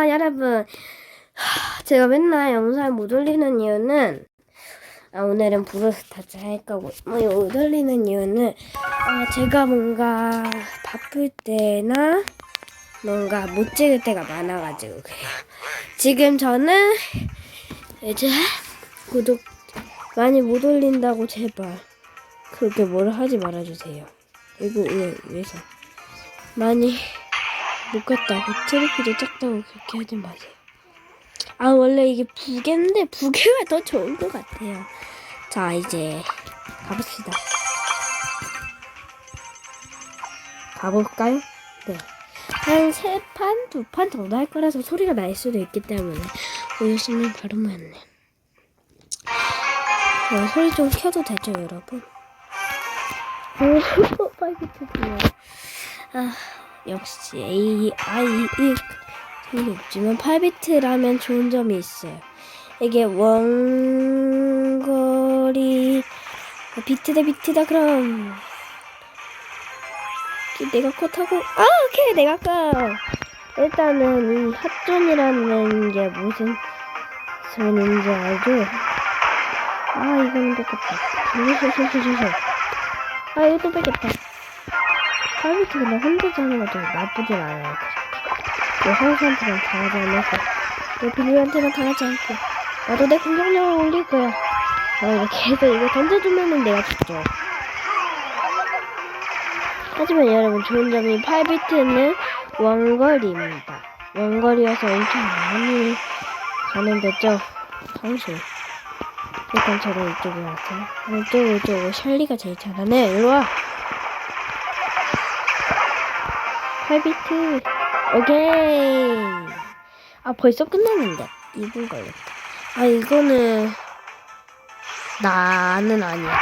아, 여러분. 하, 제가 맨날 영상 못 올리는 이유는, 아, 오늘은 브로스타즈 할 거고, 뭐 못 올리는 이유는, 아, 제가 뭔가 바쁠 때나, 뭔가 못 찍을 때가 많아가지고, 그래요. 지금 저는, 이제, 구독 많이 못 올린다고 제발, 그렇게 뭐를 하지 말아주세요. 이거 왜, 왜서. 많이 못 갔다고 트로피도 작다고 그렇게 하지 마세요. 아 원래 이게 부계인데 부계가 더 좋은 것 같아요. 자 이제 가봅시다. 가볼까요? 네. 한 세 판, 두 판 정도 할 거라서 소리가 날 수도 있기 때문에 오시면 바로 맞네. 어, 소리 좀 켜도 되죠, 여러분? 오, 파이브트네요. 아, 역시 A, I, 1 소리 없지만 8비트라면 좋은 점이 있어요. 이게 원거리 비트 대 비트다 그럼 내가 컷하고 아 오케이 내가 컷 일단은 이 핫존이라는 게 무슨 소리인지 알죠? 아 이건 조조조조조조 아 이것도 뺏겼다 8비트 그냥 혼자 하는 것도 나쁘진 않아요. 내 선수한테만 당하지 않고 내 빌리한테만 당하지 않고 나도 내 공격력을 올릴 거야 어, 해서 이거 던져주면은 내가 죽죠. 하지만 여러분 좋은 점이 8비트는 원거리입니다. 원거리여서 엄청 많이 가는 거죠. 당신. 일단 저는 이쪽에 와서 이쪽으로 이쪽으로. 샬리가 제일 잘하네. 일로와 8비트. 오케이. 아 벌써 끝났는데. 2분 걸렸다. 아 이거는 나는 아니야.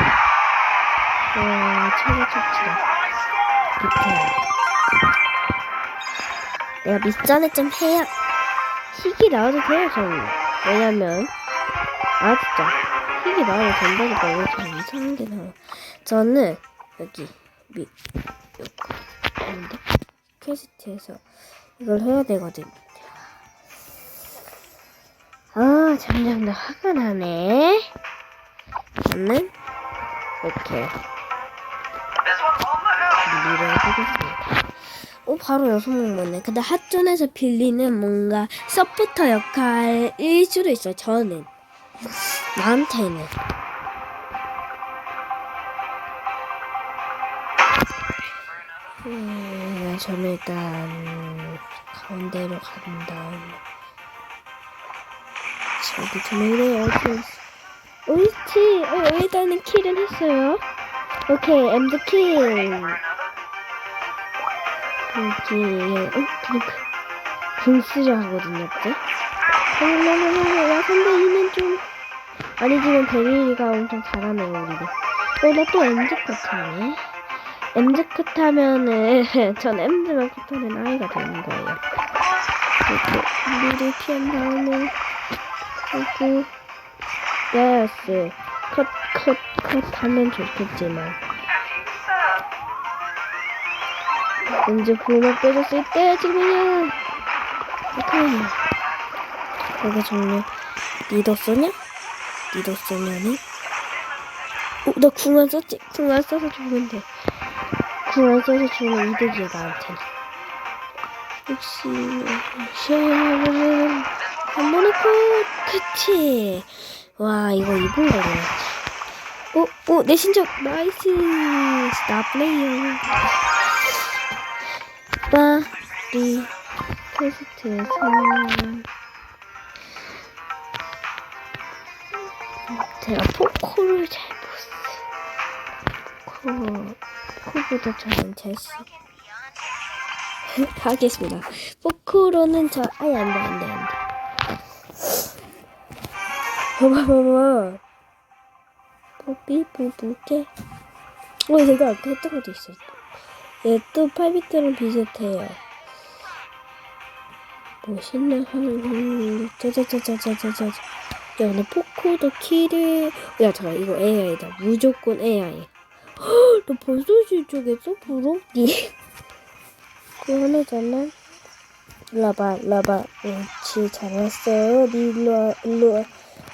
와 최고 척치다. 밑에 내가 밑전에 좀 해야 희귀 나와도 돼요 저는. 왜냐면 아 진짜. 희귀 나와도 된다니까 왜 저는 이상한 게 나와. 저는 여기 밑 여기. 아닌데 퀘스트에서 이걸 해야 되거든. 아, 점점 더 화가 나네. 저는 이렇게 빌리를 해보겠습니다. 오, 바로 여섯 명 모네. 근데 핫존에서 빌리는 뭔가 서포터 역할일 수도 있어요. 저는. 나한테는. 음, 저는 일단 가운데로 간 다음에 저기 두 명이네요. 옳지. 어, 일단은 킬은 했어요. 오케이, 엠드 킬. 여기, 어, 그니까 분수를 하거든요, 또. 야, 근데 이는 좀 아니지만 베리가 엄청 잘하네요, 우리도. 어, 나 또 엠드 같았네. 엠즈 컷 하면은 전 엠즈만 컷하는 아이가 되는 거예요. 이렇게 미리 피한 다음에 그리고 예스 컷컷컷 하면 좋겠지만 엠즈 보호막 빼줬을 때 지금이야 오케이 내가 정말 니도 쏘냐? 니도 쏘냐니? 어, 나 궁안 썼지? 궁안 써서 죽는데 궁안 써서 주는 이득이야 나한테는 역시 시원하면 한 번에 꼭 그치 와 이거 입은 거네 오, 오, 내 신적. 나이스. 스타 플레이어. 파리 테스트에서. 제가 포코를 잘 못써 포코 포코보다 저는 잘쓰 하겠습니다. 포코로는 저 아예 안돼 안돼 안돼. 봐봐 봐봐. 뽀삐 뽀뽀게 어 내가 아까 했던 것도 있어. 얘또 8비트랑 비슷해요. 멋있는 하는 짜자자자자자자 야 근데 포코도 키를 야 잠깐 이거 AI다. 무조건 AI 헉, 너 벌써 실적했어? 부럽니? 그거 하나잖아 일로 와봐, 일로 와봐. 옳지, 잘했어. 니 일로 와, 일로 와.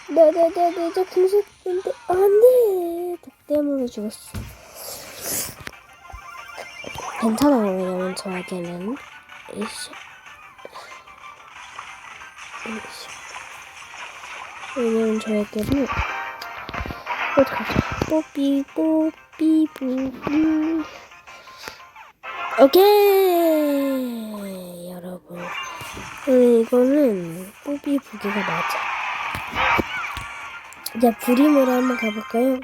나, 나, 나, 나, 저 공격인데, 안 돼. 독 때문에 죽었어. 괜찮아요, 왜냐면 저에게는, 이씨. 이씨. 왜냐면 저에게는, 어떡하지? 뽀삐, 뽀삐, 뽀삐. 오케이! 여러분. 음, 이거는 뽀삐 부기가 맞아. 이제 브리모로 한번 가볼까요?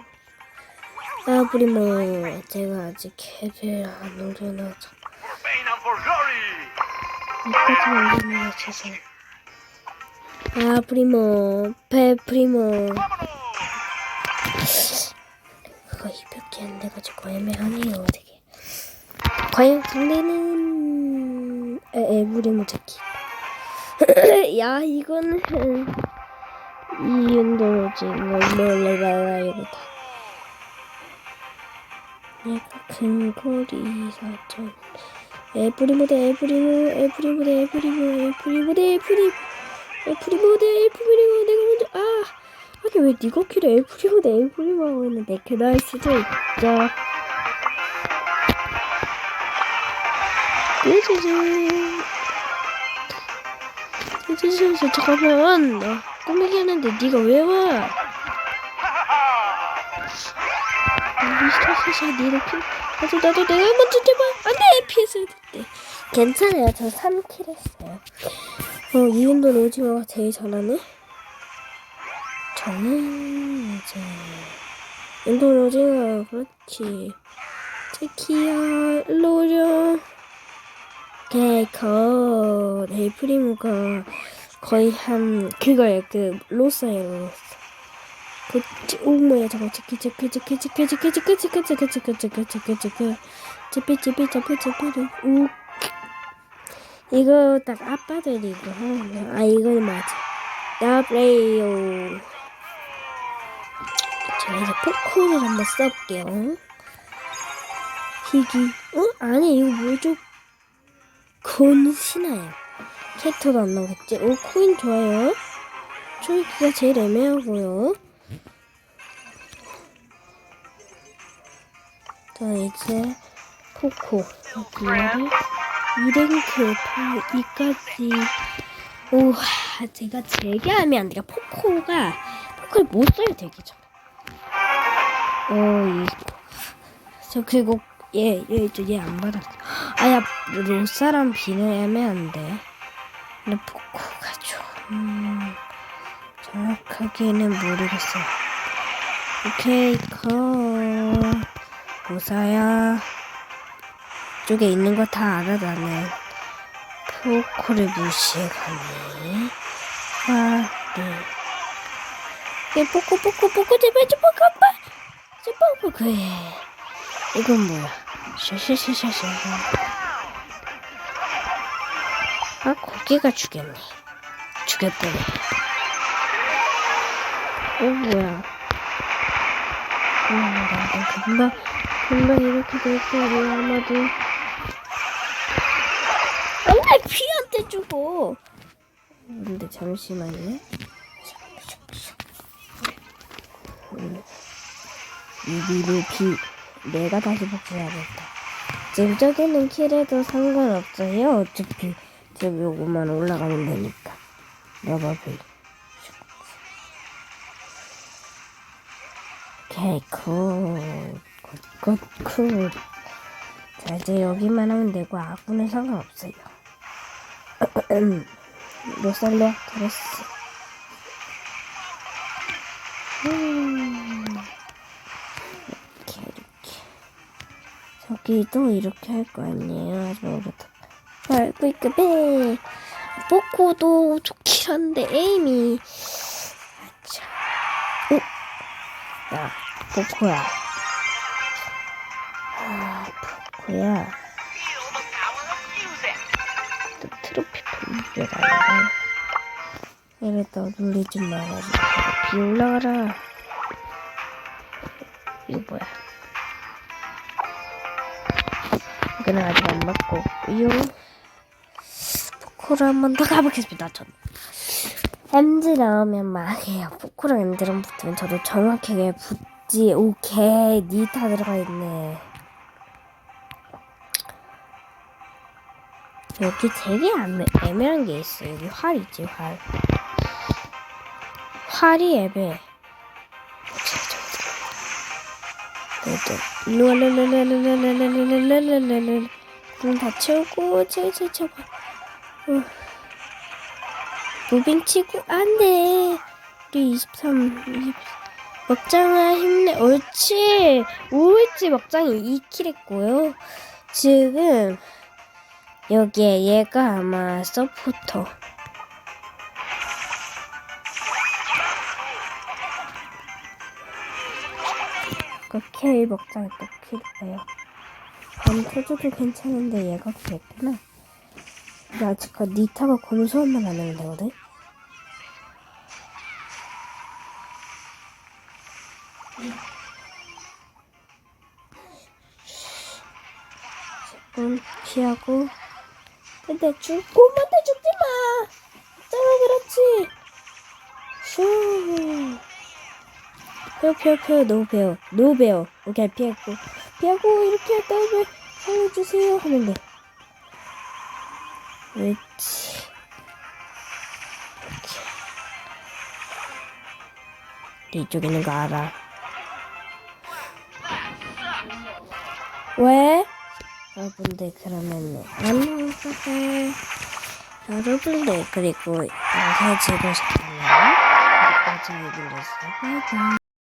아, 브리모. 제가 아직 캡을 안 올려놔서. For fame and for glory! 여기까지 올려놔 주세요. 아, 브리모. 배 브리모. 안 돼가지고 애매하네요, 되게. 과연 상대는 에, 에브리모 제키. 야, 이거는 이윤도지 몰라라 이거다. 내가 근거리 사전. 에브리모 대 에브리모, 에브리모 대 에브리모, 에브리모 대 에브리모, 에브리모 대 에브리모. 왜 니가 키를 에브리모 대 에브리모 하고 있는데 그날 수도 있죠. 찌찌찌. 찌찌찌 잠깐만. 나 꾸미기 하는데 니가 왜 와? 미스터스샷 이렇게 아주 나도 내가 먼저 제발 안돼 피했어야 됐대 괜찮아요 저 3킬 했어요 어 이은돈 오징어가 제일 잘하네 저는 이제 은돈 오징어 그렇지 제키야 일로 오려 오케이 컷 에이프리무가 거의 한 그거예요 그 로스예요 로스 그, 오, 뭐야, 저거, 치키, 치키, 치키, 치키, 치키, 치키, 치키, 치키, 치키, 치키, 치키, 치키, 치피, 치피, 치피, 치피, 우. 이거 딱 아빠들이 이거 하는 거. 아, 이거는 맞아. 나브레이요. 제가 이제 포코를 한번 써볼게요. 희귀. 어? 아니, 이거 뭐죠? 곤 신화요. 캐릭터도 안 나오겠지? 오, 코인 좋아요. 초이기가 제일 애매하고요. 자 이제 포코 여기를 2랭크 파 2까지 우와 제가 재개하면 안 돼요 포코가 포코를 못 되기 전에 어이저 그리고 얘얘얘안 받았어. 아야 로사랑 비는 애매한데. 근데 포코가 좀 정확하게는 모르겠어요. 오케이 컷. 보사야. 쪽에 있는 거 다 알아 나는. 포코를 무시해가니 아 네. 얘 포코 포코 포코 제발 좀 포코 아빠 포코 그래 이건 뭐야? 샤샤샤샤샤. 아 고기가 죽였네. 죽였더니. 어 뭐야? 음, 나도 금방 금방 이렇게 될 거야 아마도. 안돼 피한테 주고 근데 잠시만요 유비를 비 내가 다시 복수해야겠다 지금 저기는 킬해도 상관없어요 어차피 지금 요거만 올라가면 되니까 러버비 오케이 굿 굿, 굿. 자, 이제 여기만 하면 되고, 아구는 상관없어요. 몇 살래? 잘했어. 음. 저기도 이렇게 할 거 아니에요? 마지막부터. 알고 있까 배. 포코도 좋긴 한데, 에임이. 아차. 오! 야, 포코야. 아, 포코야. Feel the power of music! 또 트로피 놀리지 말아가지고 비 올라가라 이거 뭐야 이거는 아직 안 맞고 포코 포코로 한번 더 가보겠습니다. 전 엠즈 나오면 망해요. 포코랑 엠즈랑 붙으면 저도 정확하게 붙지. 오케이, 니타 들어가 있네. 여기 되게 애매, 애매한 게 있어. 여기 활 있지, 활. 활이 애매해. 일로 문다 채우고 채채 채고 무빙 치고 안돼 우리 23 20. 먹장아 힘내 옳지 옳지 먹장이 2킬 했고요 지금 여기에 얘가 아마 서포터 오케이 먹장이 또 킬이에요. 밤 터져도 괜찮은데 얘가 그랬구나. 근데 아직 그 니타가 검소한만 안 하면 되거든? 조금 피하고. 근데 죽고만 돼 죽지 마! 어쩌면 그렇지? 슈 펴, 펴, 펴, 노 배워, 노 배워. 오케이, 피하고, 피하고, 이렇게 할 다음에, 살려주세요. 하면 돼. 그렇지. 이렇게. 이쪽에 있는 거 알아. 왜? 여러분들, 그러면, 안녕하세요. 여러분들, 그리고, 영상 즐거우셨다면, 여기까지 얘기를 했어요. 바이바이.